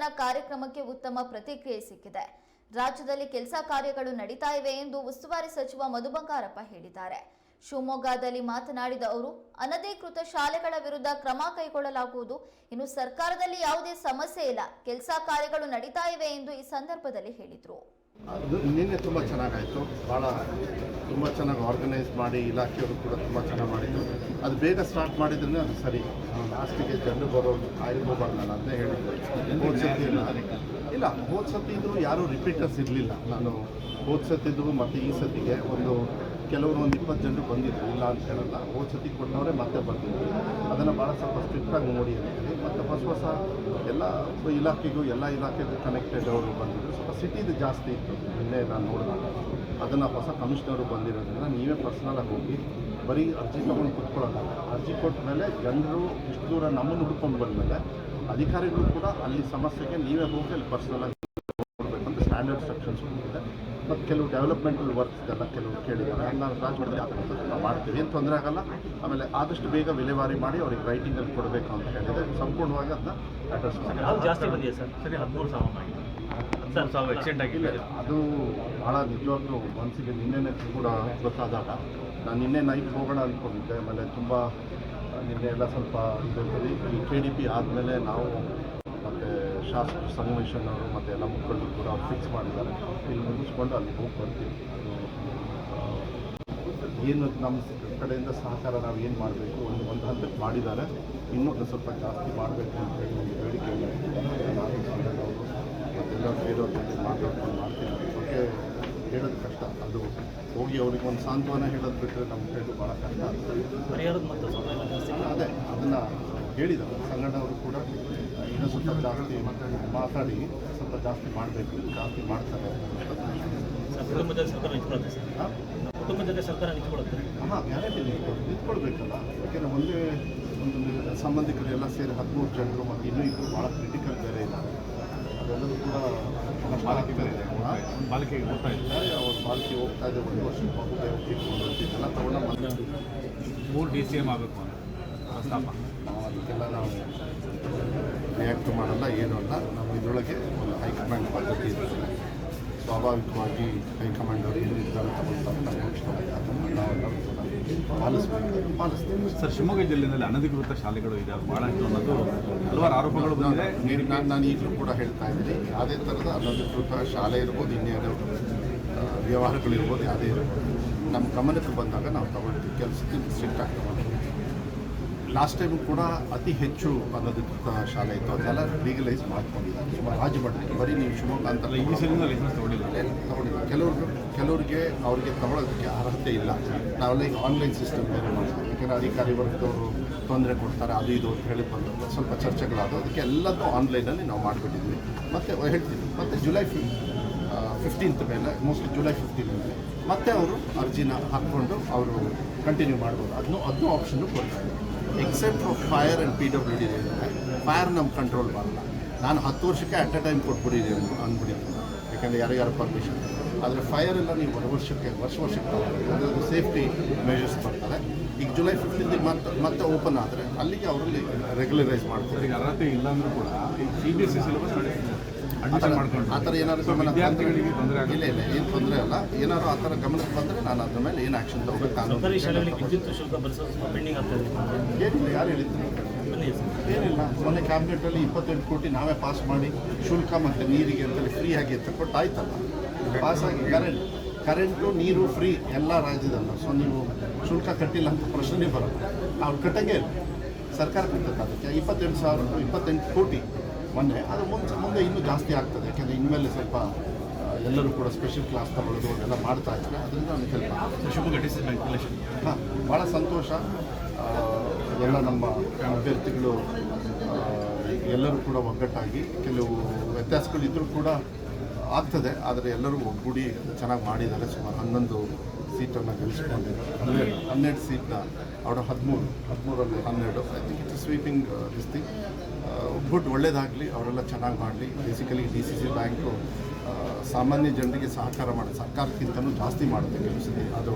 ಕಾರ್ಯಕ್ರಮಕ್ಕೆ ಉತ್ತಮ ಪ್ರತಿಕ್ರಿಯೆ ಸಿಕ್ಕಿದೆ. ರಾಜ್ಯದಲ್ಲಿ ಕೆಲಸ ಕಾರ್ಯಗಳು ನಡೀತಾ ಇವೆ ಎಂದು ಉಸ್ತುವಾರಿ ಸಚಿವ ಮಧು ಬಂಗಾರಪ್ಪ ಹೇಳಿದ್ದಾರೆ. ಶಿವಮೊಗ್ಗದಲ್ಲಿ ಮಾತನಾಡಿದ ಅವರು, ಅನಧಿಕೃತ ಶಾಲೆಗಳ ವಿರುದ್ಧ ಕ್ರಮ ಕೈಗೊಳ್ಳಲಾಗುವುದು. ಇನ್ನು ಸರ್ಕಾರದಲ್ಲಿ ಯಾವುದೇ ಸಮಸ್ಯೆ ಇಲ್ಲ. ಕೆಲಸ ಕಾರ್ಯಗಳು ನಡೀತಾ ಇವೆ ಎಂದು ಈ ಸಂದರ್ಭದಲ್ಲಿ ಹೇಳಿದರು. ಅದು ನಿನ್ನೆ ತುಂಬ ಚೆನ್ನಾಗಾಯಿತು. ಭಾಳ ತುಂಬ ಚೆನ್ನಾಗಿ ಆರ್ಗನೈಸ್ ಮಾಡಿ ಇಲಾಖೆಯವರು ಕೂಡ ತುಂಬ ಚೆನ್ನಾಗಿ ಮಾಡಿದ್ರು. ಅದು ಬೇಗ ಸ್ಟಾರ್ಟ್ ಮಾಡಿದ್ರೆ ಅದು ಸರಿ. ಲಾಸ್ಟಿಗೆ ಜನರು ಬರೋದು ನಾನು ಅದನ್ನೇ ಹೇಳಿದ್ದೆ. ಹೋದ ಸತಿ ಇಲ್ಲ ಇಲ್ಲ, ಹೋದ ಸತಿ ಇದ್ದರೂ ಯಾರೂ ರಿಪೀಟರ್ಸ್ ಇರಲಿಲ್ಲ. ನಾನು ಹೋದ ಸತಿದ್ದು ಮತ್ತು ಈ ಸತಿಗೆ ಒಂದು ಕೆಲವರು ಒಂದು ಇಪ್ಪತ್ತು ಜನರು ಬಂದಿದ್ರು, ಇಲ್ಲ ಅಂತ ಹೇಳಲ್ಲ. ಹೋದ ಸತಿ ಕೊಟ್ಟವರೇ ಮತ್ತೆ ಬಂದಿದ್ರು ಅದನ್ನು ಭಾಳ ಸ್ವಲ್ಪ ಸ್ಟ್ರಿಕ್ಟಾಗಿ ನೋಡಿ ಅಂತೇಳಿ ಮತ್ತು ಹೊಸ ಹೊಸ ಎಲ್ಲ ಇಲಾಖೆಗೂ ಎಲ್ಲ ಇಲಾಖೆಗೂ ಕನೆಕ್ಟೆಡ್ ಅವರು ಬಂದಿದ್ದರು ಸ್ವಲ್ಪ ಸಿಟಿದು ಜಾಸ್ತಿ ಇತ್ತು. ನಿನ್ನೆ ನಾನು ನೋಡಿದಾಗ ಅದನ್ನು ಹೊಸ ಕಮಿಷನರು ಬಂದಿರೋದ್ರಿಂದ ನೀವೇ ಪರ್ಸ್ನಲಾಗಿ ಹೋಗಿ ಬರೀ ಅರ್ಜಿ ತೊಗೊಂಡು ಕುತ್ಕೊಳ್ಳೋಲ್ಲ ಅರ್ಜಿ ಕೊಟ್ಟ ಮೇಲೆ ಜನರು ಇಷ್ಟು ದೂರ ನಮ್ಮನ್ನು ಹುಡ್ಕೊಂಡು ಬಂದಮೇಲೆ ಅಧಿಕಾರಿಗಳು ಕೂಡ ಅಲ್ಲಿ ಸಮಸ್ಯೆಗೆ ನೀವೇ ಹೋಗಿ ಅಲ್ಲಿ ಪರ್ಸ್ನಲಾಗಿ ನೋಡಬೇಕಂತ ಸ್ಟ್ಯಾಂಡರ್ಡ್ ಸೆಕ್ಷನ್ಸ್ ಇದೆ ಮತ್ತು ಕೆಲವು ಡೆವಲಪ್ಮೆಂಟಲ್ ವರ್ಕ್ಸ್ ಎಲ್ಲ ಕೆಲವು ಕೇಳಿದ್ದಾರೆ. ನಾವು ರಾಜಮಟ್ಟದಲ್ಲಿ ಆಗ್ತದೆ ನಾವು ಮಾಡ್ತೀವಿ. ಏನು ತೊಂದರೆ ಆಗಲ್ಲ. ಆಮೇಲೆ ಆದಷ್ಟು ಬೇಗ ವಿಲೇವಾರಿ ಮಾಡಿ ಅವ್ರಿಗೆ ರೈಟಿಂಗಲ್ಲಿ ಕೊಡಬೇಕು ಅಂತ ಹೇಳಿದರೆ ಸಂಪೂರ್ಣವಾಗಿ ಅದನ್ನ ಅಡ್ರೆಸ್ ಅದು ಭಾಳ ನಿಜವಾಗ್ಲೂ ಮನಸ್ಸಿಗೆ ನಿನ್ನೆನೇ ಕೂಡ ಗೊತ್ತಾದಾಗ ನಾನು ನಿನ್ನೆ ನೈಟ್ ಹೋಗೋಣ ಅಂದ್ಕೊಂಡಿದ್ದೆ ಆಮೇಲೆ ತುಂಬ ನಿನ್ನೆ ಎಲ್ಲ ಸ್ವಲ್ಪ ಇದು. ಈ ಕೆ ಡಿ ಪಿ ಆದಮೇಲೆ ನಾವು ಮತ್ತು ಶಾಸಕರು ಸಂಗಮೇಶನ್ ಅವರು ಮತ್ತು ಎಲ್ಲ ಮುಖಂಡರು ಕೂಡ ಫಿಕ್ಸ್ ಮಾಡಿದ್ದಾರೆ. ಇಲ್ಲಿ ಮುಗಿಸ್ಕೊಂಡು ಅಲ್ಲಿ ಹೋಗಿ ಬರ್ತೀವಿ. ಅದು ಏನು ನಮ್ಮ ಕಡೆಯಿಂದ ಸಹಕಾರ ನಾವು ಏನು ಮಾಡಬೇಕು? ಒಂದು ಒಂದು ಹಂತಕ್ಕೆ ಮಾಡಿದ್ದಾರೆ. ಇನ್ನೂ ಒಂದು ಸ್ವಲ್ಪ ಜಾಸ್ತಿ ಮಾಡಬೇಕು ಅಂತ ಹೇಳಿ ಒಂದು ಬೇಡಿಕೆ ಇದೆ. ನಾನು ಸಂಘದವರು ಮತ್ತೆಲ್ಲ ಬೇರೆಯವ್ರ ಜೊತೆ ಮಾತಾಡ್ಕೊಂಡು ಮಾಡ್ತೀನಿ ಬಗ್ಗೆ ಹೇಳೋದು ಕಷ್ಟ. ಅದು ಹೋಗಿ ಅವ್ರಿಗೆ ಒಂದು ಸಾಂತ್ವನ ಹೇಳೋದು ಬಿಟ್ಟರೆ ನಮ್ಮ ಕೈಲಿ ಭಾಳ ಕಷ್ಟ ಆಗ್ತದೆ. ಎಲ್ಲ ಅದೇ ಅದನ್ನು ಹೇಳಿದ್ದಾರೆ. ಸಂಘಟನವರು ಕೂಡ ಸ್ವಲ್ಪ ಜಾಸ್ತಿ ಮಾತಾಡಿ ಸ್ವಲ್ಪ ಜಾಸ್ತಿ ಮಾಡಬೇಕು ಜಾಸ್ತಿ ಮಾಡ್ತಾರೆ ಕುಟುಂಬದಲ್ಲಿ ಸರ್ಕಾರ ನಿಂತ್ಕೊಳ್ಳುತ್ತೆ ಸರ್ ಹಾಂ ಕುಟುಂಬದಲ್ಲಿ ಸರ್ಕಾರ ನಿಂತ್ಕೊಳ್ಳುತ್ತೆ ಹಾಂ ಗ್ಯಾರಂಟಿ ನಿಂತ್ಕೊಳ್ಬೇಕಲ್ಲ ಯಾಕೆಂದರೆ ಒಂದೇ ಒಂದು ಸಂಬಂಧಿಕರೆಲ್ಲ ಸೇರಿ ಹದಿಮೂರು ಜನರು ಮತ್ತು ಇನ್ನೂ ಇಬ್ಬರು ಭಾಳ ಕ್ರಿಟಿಕಲ್ ಬೇರೆ ಇದ್ದಾರೆ ಅದೆಲ್ಲರೂ ಕೂಡ ಬಾಲಿಕೆಗೆ ಹೋಗ್ತಾ ಇದ್ದಾರೆ ಅವ್ರ ಬಾಲಕಿ ಹೋಗ್ತಾ ಇದೆ ಒಂದು ವರ್ಷ ಮಗುಗೆ ಇದೆಲ್ಲ ತಗೊಂಡು ಮೂರು ಡಿ ಸಿ ಎಂ ಆಗಬೇಕು ಅಂತ ನಾವು ಅದಕ್ಕೆಲ್ಲ ನಾವು ರಿಯಾಕ್ಟ್ ಮಾಡಲ್ಲ ಏನೂ ಅಲ್ಲ. ನಾವು ಇದರೊಳಗೆ ಒಂದು ಹೈಕಮಾಂಡ್ ಪದ್ಧತಿ ಇರ್ತದೆ ಸ್ವಾಭಾವಿಕವಾಗಿ ಹೈಕಮಾಂಡ್ ಅವರು ಏನು ನಿರ್ಧಾರ ತಗೊಳ್ತಾರೆ ಅದನ್ನು ಕೂಡ ಪಾಲಿಸ್ತೀವಿ. ಸರ್ ಶಿವಮೊಗ್ಗ ಜಿಲ್ಲೆಯಲ್ಲಿ ಅನಧಿಕೃತ ಶಾಲೆಗಳು ಇದೆ ಭಾಳಷ್ಟು ಅನ್ನೋದು ಹಲವಾರು ಆರೋಪಗಳು ಬಂದಿದೆ. ನಾನು ನಾನು ನಾನು ಈಗಲೂ ಕೂಡ ಹೇಳ್ತಾ ಇದ್ದೀನಿ ಯಾವುದೇ ಥರದ ಅನಧಿಕೃತ ಶಾಲೆ ಇರ್ಬೋದು ಇನ್ನೇನು ವ್ಯವಹಾರಗಳಿರ್ಬೋದು ಯಾವುದೇ ಇರ್ಬೋದು. ನಮ್ಮ ಗಮನಕ್ಕೆ ಬಂದಾಗ ನಾವು ತಗೊಳ್ತೀವಿ. ಕೆಲಸಕ್ಕೆ ಸ್ಟ್ರಿಕ್ಟ್ ಆಗಿ ತಗೊಳ್ತೀವಿ. ಲಾಸ್ಟ್ ಟೈಮ್ ಕೂಡ ಅತಿ ಹೆಚ್ಚು ಅನಧಿಕೃತ ಶಾಲೆ ಇತ್ತು. ಅದೆಲ್ಲ ಲೀಗಲೈಸ್ ಮಾಡ್ಕೊಂಡಿದ್ದಾರೆ. ಸುಮಾರು ರಾಜಮಟ್ಟದಲ್ಲಿ ಬರೀ ನೀವು ಶಿವಮೊಗ್ಗ ಅಂತ ತಗೊಂಡಿಲ್ಲ. ಕೆಲವ್ರಿಗೆ ಕೆಲವರಿಗೆ ಅವರಿಗೆ ತಗೊಳ್ಳೋದಕ್ಕೆ ಅರ್ಹತೆ ಇಲ್ಲ. ನಾವೆಲ್ಲ ಈಗ ಆನ್ಲೈನ್ ಸಿಸ್ಟಮ್ ಬೇರೆ ಮಾಡ್ತೀವಿ. ಯಾಕಂದರೆ ಅಧಿಕಾರಿ ವರ್ಗದವರು ತೊಂದರೆ ಕೊಡ್ತಾರೆ ಅದು ಇದು ಅಂತ ಹೇಳಿ ಬಂದು ಸ್ವಲ್ಪ ಚರ್ಚೆಗಳಾದವು. ಅದಕ್ಕೆ ಎಲ್ಲದೂ ಆನ್ಲೈನಲ್ಲಿ ನಾವು ಮಾಡಿಬಿಟ್ಟಿದ್ವಿ. ಮತ್ತು ಹೇಳ್ತೀವಿ ಮತ್ತು ಜುಲೈ ಫಿ ಫಿಫ್ಟೀನ್ತ್ ಮೇಲೆ ಮೋಸ್ಟ್ಲಿ ಜುಲೈ ಫಿಫ್ಟೀನ್ ಮೇಲೆ ಮತ್ತೆ ಅವರು ಅರ್ಜಿನ ಹಾಕ್ಕೊಂಡು ಅವರು ಕಂಟಿನ್ಯೂ ಮಾಡ್ಬೋದು. ಅದನ್ನು ಅದನ್ನೂ ಆಪ್ಷನ್ನು ಕೊಡ್ತಾರೆ except for fire and P W D fire ನಮ್ಮ ಕಂಟ್ರೋಲ್ ಬರಲ್ಲ ನಾನು ಹತ್ತು ವರ್ಷಕ್ಕೆ ಅಟ್ ಅ ಟೈಮ್ ಕೊಟ್ಬಿಟ್ಟಿದ್ದೀನಿ ಅಂದ್ಬಿಟ್ಟಿದ್ದೀನಿ. ಯಾಕಂದರೆ ಯಾರ್ಯಾರು ಪರ್ಮಿಷನ್ ಆದರೆ ಫೈರ್ ಎಲ್ಲ ನೀವು ವರ್ಷಕ್ಕೆ, ವರ್ಷ ವರ್ಷಕ್ಕೆ ತಗೊಳ್ಬೇಕು. ಅದು ಸೇಫ್ಟಿ ಮೆಷರ್ಸ್ ಬರ್ತಾರೆ ಈಗ ಜುಲೈ ಫಿಫ್ಟೀನ್ಗೆ ಮತ್ತೆ ಮತ್ತೆ ಓಪನ್ ಆದರೆ ಅಲ್ಲಿಗೆ ಅವರಲ್ಲಿ ರೆಗ್ಯುಲರೈಸ್ ಮಾಡ್ತಾರೆ. ಈಗ ಅರ್ಹತೆ ಇಲ್ಲ ಅಂದ್ರೂ ಕೂಡ ಈ C B S C syllabus ಮಾಡ್ಕೊಂಡು ಆ ಥರ ಏನಾದ್ರು ವಿದ್ಯಾರ್ಥಿಗಳಿಗೆ ತೊಂದರೆ ಇಲ್ಲ ಇಲ್ಲ ಏನು ತೊಂದರೆ ಅಲ್ಲ. ಏನಾದ್ರು ಆ ಥರ ಗಮನಕ್ಕೆ ಬಂದರೆ ನಾನು ಅದ್ರ ಮೇಲೆ ಏನು ಆಕ್ಷನ್ ತಗೋಬೇಕು ಸರ್ಕಾರಿ ಶಾಲೆಗಳಿಗೆ ವಿದ್ಯುತ್ ಶುಲ್ಕ ಸ್ವಲ್ಪ ಪೆಂಡಿಂಗ್ ಆಗ್ತಾ ಏನಿಲ್ಲ ಯಾರು ಹೇಳಿದ್ರು? ಏನಿಲ್ಲ. ಮೊನ್ನೆ ಕ್ಯಾಬಿನೆಟಲ್ಲಿ ಇಪ್ಪತ್ತೆಂಟು ಕೋಟಿ ನಾವೇ ಪಾಸ್ ಮಾಡಿ ಶುಲ್ಕ ಮತ್ತು ನೀರಿಗೆ ಅಂತೇಳಿ ಫ್ರೀ ಆಗಿ ಅಂತ ಕೊಟ್ಟು ಆಯ್ತಲ್ಲ. ಪಾಸ್ ಆಗಿ ಕರೆಂಟ್ ಕರೆಂಟು ನೀರು ಫ್ರೀ ಎಲ್ಲ ರಾಜ್ಯದಲ್ಲ. ಸೊ ನೀವು ಶುಲ್ಕ ಕಟ್ಟಿಲ್ಲ ಅಂತ ಪ್ರಶ್ನೆ ಬರೋಲ್ಲ ಅವ್ರು ಕಟ್ಟಂಗೆ ಇಲ್ಲ. ಸರ್ಕಾರ ಕಟ್ಟಕ್ಕೆ ಅದಕ್ಕೆ ಇಪ್ಪತ್ತೆಂಟು ಸಾವಿರ ಇಪ್ಪತ್ತೆಂಟು ಕೋಟಿ. ಮೊನ್ನೆ ಅದು ಮುಂಚೆ ಮುಂದೆ ಇನ್ನೂ ಜಾಸ್ತಿ ಆಗ್ತದೆ. ಯಾಕೆಂದರೆ ಇನ್ಮೇಲೆ ಸ್ವಲ್ಪ ಎಲ್ಲರೂ ಕೂಡ ಸ್ಪೆಷಲ್ ಕ್ಲಾಸ್ ತಗೊಳ್ಳೋದು ಅದೆಲ್ಲ ಮಾಡ್ತಾ ಇದ್ದಾರೆ ಅದರಿಂದ ನಾನು ಸ್ವಲ್ಪ ಶುಭ ಮ್ಯಾನಿಪುಲೇಷನ್ ಹಾಂ ಭಾಳ ಸಂತೋಷ. ಎಲ್ಲ ನಮ್ಮ ಅಭ್ಯರ್ಥಿಗಳು ಎಲ್ಲರೂ ಕೂಡ ಒಗ್ಗಟ್ಟಾಗಿ ಕೆಲವು ವ್ಯತ್ಯಾಸಗಳಿದ್ದರೂ ಕೂಡ ಆಗ್ತದೆ. ಆದರೆ ಎಲ್ಲರೂ ಒಗ್ಗೂಡಿ ಚೆನ್ನಾಗಿ ಮಾಡಿದ್ದಾರೆ. ಸುಮಾರು ಹನ್ನೊಂದು ಸೀಟನ್ನು ಗೆಲ್ಲಿಸ್ಕೊಂಡಿದ್ದಾರೆ ಹನ್ನೆರಡು ಹನ್ನೆರಡು ಸೀಟ್ನ ಅವರು ಹದಿಮೂರು ಹದಿಮೂರಲ್ಲಿ ಹನ್ನೆರಡು. I think it's sweeping this thing good ಒಳ್ಳೇದಾಗಲಿ, ಅವರೆಲ್ಲ ಚೆನ್ನಾಗಿ ಮಾಡಲಿ. Basically D C C bank ಸಾಮಾನ್ಯ ಜನರಿಗೆ ಸಹಕಾರ ಮಾಡಿ ಸರ್ಕಾರಕ್ಕಿಂತಲೂ ಜಾಸ್ತಿ ಮಾಡುತ್ತೆ ಕೆಲಸದಲ್ಲಿ. ಅದು